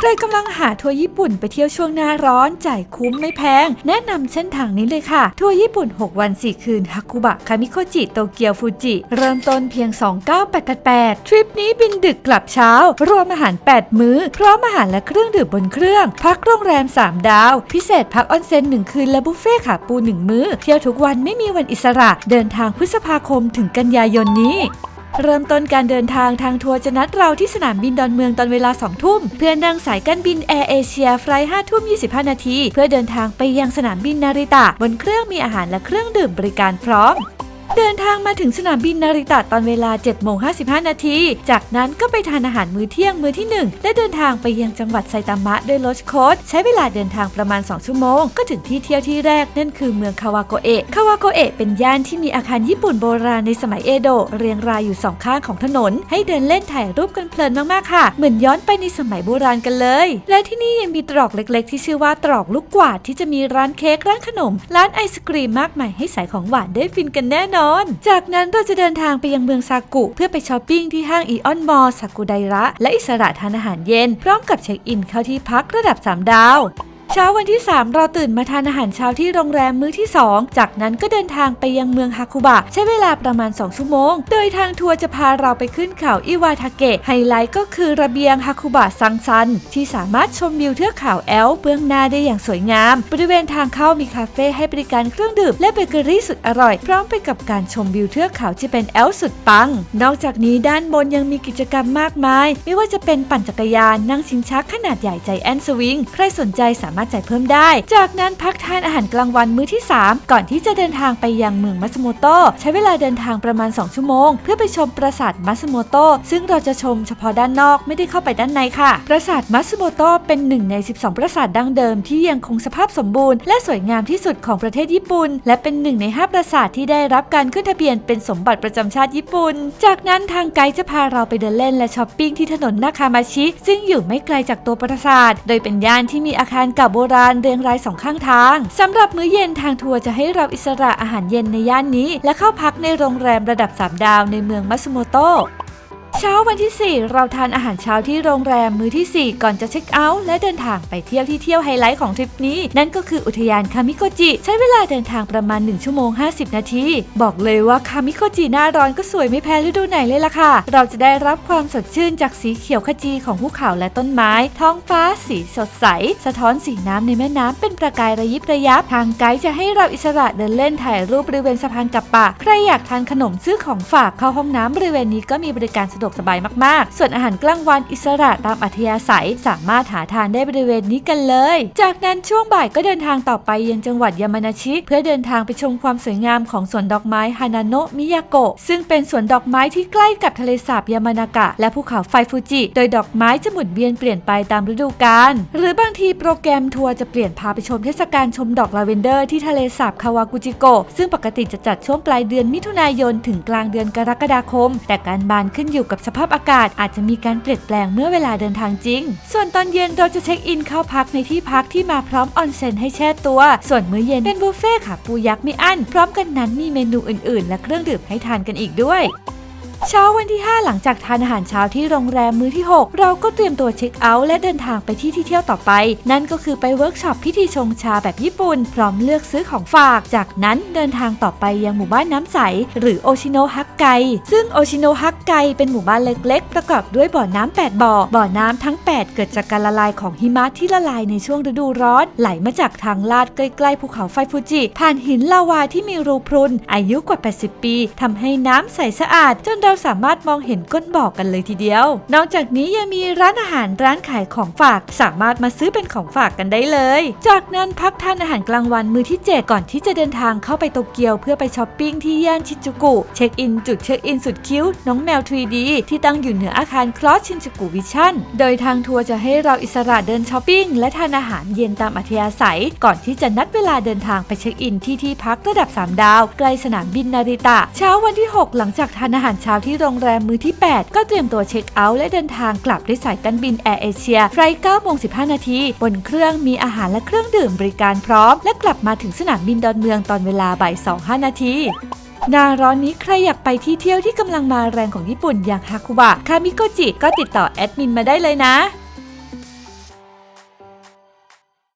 ใครกำลังหาทัวร์ญี่ปุ่นไปเที่ยวช่วงหน้าร้อนจ่ายคุ้มไม่แพง แนะนำเส้นทางนี้เลยค่ะ ทัวร์ญี่ปุ่น 6 วัน 4 คืนฮากุบะคามิโคจิโตเกียวฟูจิเริ่มต้นเพียง 29888 ทริปนี้บินดึกกลับเช้า รวมอาหาร 8 มื้อ พร้อมอาหารและเครื่องดื่มบนเครื่อง พักโรงแรม 3 ดาว พิเศษพักออนเซ็น 1 คืนและบุฟเฟ่ต์ขาปู 1 มื้อ เที่ยวทุกวันไม่มีวันอิสระ เดินทางพฤษภาคมถึงกันยายนนี้ เริ่มต้นการเดินทางทางทัวร์จะนัดเราที่สนามบินดอนเมืองตอนเวลา 2 ทุ่ม เพื่อนั่งสายการบินแอร์เอเชียไฟล์5ทุ่ม 25 นาที เพื่อเดินทางไปยังสนามบินนาริตะ บนเครื่องมีอาหารและเครื่องดื่มบริการพร้อม เดินทางมาถึงสนามบินนาริตะตอนเวลา7โมง55 นาที จากนั้นก็ไปทานอาหารมื้อเที่ยงมื้อที่ 1 และเดินทางไปยังจังหวัดไซตามะด้วยรถโค้ดใช้เวลาเดินทางประมาณ 2 ชั่วโมง ก็ถึงที่เที่ยวที่แรกนั่นคือเมืองคาวาโกเอะ คาวาโกเอะเป็นย่านที่มีอาคารญี่ปุ่นโบราณในสมัยเอโดะเรียงรายอยู่สองข้างของถนน ให้เดินเล่นถ่ายรูปกันเพลินมากๆค่ะ เหมือนย้อนไปในสมัยโบราณกันเลย และที่นี่ยังมีตรอกเล็กๆ ที่ชื่อว่าตรอกลูกกวาดที่จะมีร้านเค้กร้านขนม ร้านไอศกรีมมากมายให้สายของหวานได้ฟินกันแน่นอนจากนั้นเราจะเดินทางไปยังเมืองซากุ เพื่อไปช้อปปิ้งที่ห้างอีออนมอลซากุไดระ และอิสระทานอาหารเย็น พร้อมกับเช็คอินเข้าที่พักระดับ 3 ดาว เช้าวันที่ 3 เราตื่นมาทานอาหารเช้าที่โรงแรมมื้อที่ 2 จากนั้นก็เดินทางไปยังเมืองฮาคุบะ ใช้เวลาประมาณ 2 ชั่วโมง โดยทางทัวร์จะพาเราไปขึ้นเขาอิวาทาเกะไฮไลท์ก็คือระเบียงฮาคุบะซังซัน ที่สามารถชมวิวเทือกเขาแอลเบื้องหน้าได้อย่างสวยงาม บริเวณทางเข้ามีคาเฟ่ให้บริการเครื่องดื่มและเบเกอรี่สุดอร่อย พร้อมไปกับการชมวิวเทือกเขาที่เป็นแอลสุดปัง นอกจากนี้ด้านบนยังมีกิจกรรมมากมาย ไม่ว่าจะเป็นปั่นจักรยานนั่งชิงช้าขนาดใหญ่ใจแอนสวิงใครสนใจสามารถจ่ายเพิ่มได้ จากนั้นพักทานอาหารกลางวันมื้อที่ 3 ก่อนที่จะเดินทางไปยังเมืองมัสโมโตใช้เวลาเดินทางประมาณ 2 ชั่วโมง เพื่อไปชมปราสาทมัสโมโตซึ่งเราจะชมเฉพาะด้านนอกไม่ได้เข้าไปด้านในค่ะ ปราสาทมัสโมโตเป็นหนึ่งใน 12 ปราสาทดั้งเดิมที่ยังคงสภาพสมบูรณ์และสวยงามที่สุดของประเทศญี่ปุ่น และเป็นหนึ่งใน 5 ปราสาทที่ได้รับการขึ้นทะเบียนเป็นสมบัติประจำชาติญี่ปุ่น จากนั้นทางไกด์จะพาเราไปเดินเล่นและช้อปปิ้งที่ถนนนาคามาชิ ซึ่งอยู่ไม่ไกลจากตัวปราสาท โดยเป็นย่านที่มีอาคารเก่าโบราณเรียงรายสองข้างทางสำหรับมื้อเย็นทางทัวร์จะให้เราอิสระอาหารเย็นในย่านนี้ และเข้าพักในโรงแรมระดับ 3 ดาวในเมืองมัสโมโต เช้าวันที่ 4 เราทานอาหารเช้าที่โรงแรมมื้อที่ 4 ก่อนจะเช็คเอาท์และเดินทางไปเที่ยวที่เที่ยวไฮไลท์ของทริปนี้ นั่นก็คืออุทยานคามิโกจิ ใช้เวลาเดินทางประมาณ 1 ชั่วโมง 50 นาที บอกเลยว่าคามิโกจิหน้าร้อนก็สวยไม่แพ้ฤดูไหนเลยล่ะค่ะ เราจะได้รับความสดชื่นจากสีเขียวขจีของภูเขาและต้นไม้ ท้องฟ้าสีสดใส สะท้อนสีน้ำในแม่น้ำเป็นประกายระยิบระยับทางไกด์จะให้เราอิสระเดินเล่นถ่ายรูปบริเวณสะพานกับปะใครอยากทานขนมซื้อของฝากเข้าห้องน้ำบริเวณนี้ก็มีบริการสะดวกสบายมากๆ ส่วนอาหารกลางวันอิสระตามอัธยาศัยสามารถหาทานได้บริเวณนี้กันเลย จากนั้นช่วงบ่ายก็เดินทางต่อไปยังจังหวัดยามานาชิ เพื่อเดินทางไปชมความสวยงามของสวนดอกไม้ฮานาโนะมิยาโกะซึ่งเป็นสวนดอกไม้ที่ใกล้กับทะเลสาบยามานากะ และภูเขาไฟฟูจิ โดยดอกไม้จะหมุนเวียนเปลี่ยนไปตามฤดูกาลหรือบางทีโปรแกรมทัวร์จะเปลี่ยนพาไปชมเทศกาลชมดอกลาเวนเดอร์ที่ทะเลสาบคาวากุจิโกะซึ่งปกติจะจัดช่วงปลายเดือนมิถุนายนถึงกลางเดือนกรกฎาคม แต่การบานขึ้นอยู่กับสภาพอากาศอาจจะมีการเปลี่ยนแปลงเมื่อเวลาเดินทางจริง ส่วนตอนเย็นเราจะเช็คอินเข้าพักในที่พักที่มาพร้อมออนเซ็นให้แช่ตัว ส่วนมื้อเย็นเป็นบุฟเฟ่ต์ค่ะปูยักษ์ไม่อั้น พร้อมกันนั้นมีเมนูอื่นๆ และเครื่องดื่มให้ทานกันอีกด้วย เช้าวันที่ 5 หลังจากทานอาหารเช้าที่โรงแรมมื้อที่ 6 เราก็เตรียมตัวเช็คเอาท์และเดินทางไปที่ที่เที่ยวต่อไป นั่นก็คือไปเวิร์กช็อปพิธีชงชาแบบญี่ปุ่น พร้อมเลือกซื้อของฝาก จากนั้นเดินทางต่อไปยังหมู่บ้านน้ำใส หรือโอชิโนฮักไก ซึ่งโอชิโนฮักไกเป็นหมู่บ้านเล็กๆ ประกอบด้วยบ่อน้ำ8บ่อ บ่อน้ำทั้ง 8 เกิดจากการละลายของหิมะที่ละลายในช่วงฤดูร้อน ไหลมาจากทางลาดใกล้ๆภูเขาไฟฟูจิ ผ่านหินลาวาที่มีรูพรุน อายุกว่า 80 ปีทำให้น้ำใสสะอาดจนเราสามารถมองเห็นก้นบ่อกันเลยทีเดียว นอกจากนี้ยังมีร้านอาหารร้านขายของฝากสามารถมาซื้อเป็นของฝากกันได้เลย จากนั้นพักทานอาหารกลางวันมื้อที่ 7 ก่อนที่จะเดินทางเข้าไปโตเกียวเพื่อไปช้อปปิ้งที่ย่านชินจูกุ เช็คอินจุดเช็คอินสุดคิ้วน้องแมว 3D ที่ตั้งอยู่เหนืออาคารคลอสชินจูกุวิชั่น โดยทางทัวร์จะให้เราอิสระเดินช้อปปิ้งและทานอาหารเย็นตามอัธยาศัย ก่อนที่จะนัดเวลาเดินทางไปเช็คอินที่ที่พักระดับ 3 ดาว ใกล้สนามบินนาริตะ เช้าวันที่ 6 หลังจากทานอาหารเช้าที่โรงแรมมือที่ 8 ก็เตรียมตัวเช็คเอาท์และเดินทางกลับด้วยสายการบินแอร์เอเชียไฟล์9โมง15 นาที บนเครื่องมีอาหารและเครื่องดื่มบริการพร้อม และกลับมาถึงสนามบินดอนเมืองตอนเวลาบ่าย2 5 นาทีหน้าร้อนนี้ใครอยากไปที่เที่ยวที่กำลังมาแรงของญี่ปุ่นอย่างฮาคุบะ คามิโกจิ ก็ติดต่อแอดมินมาได้เลยนะ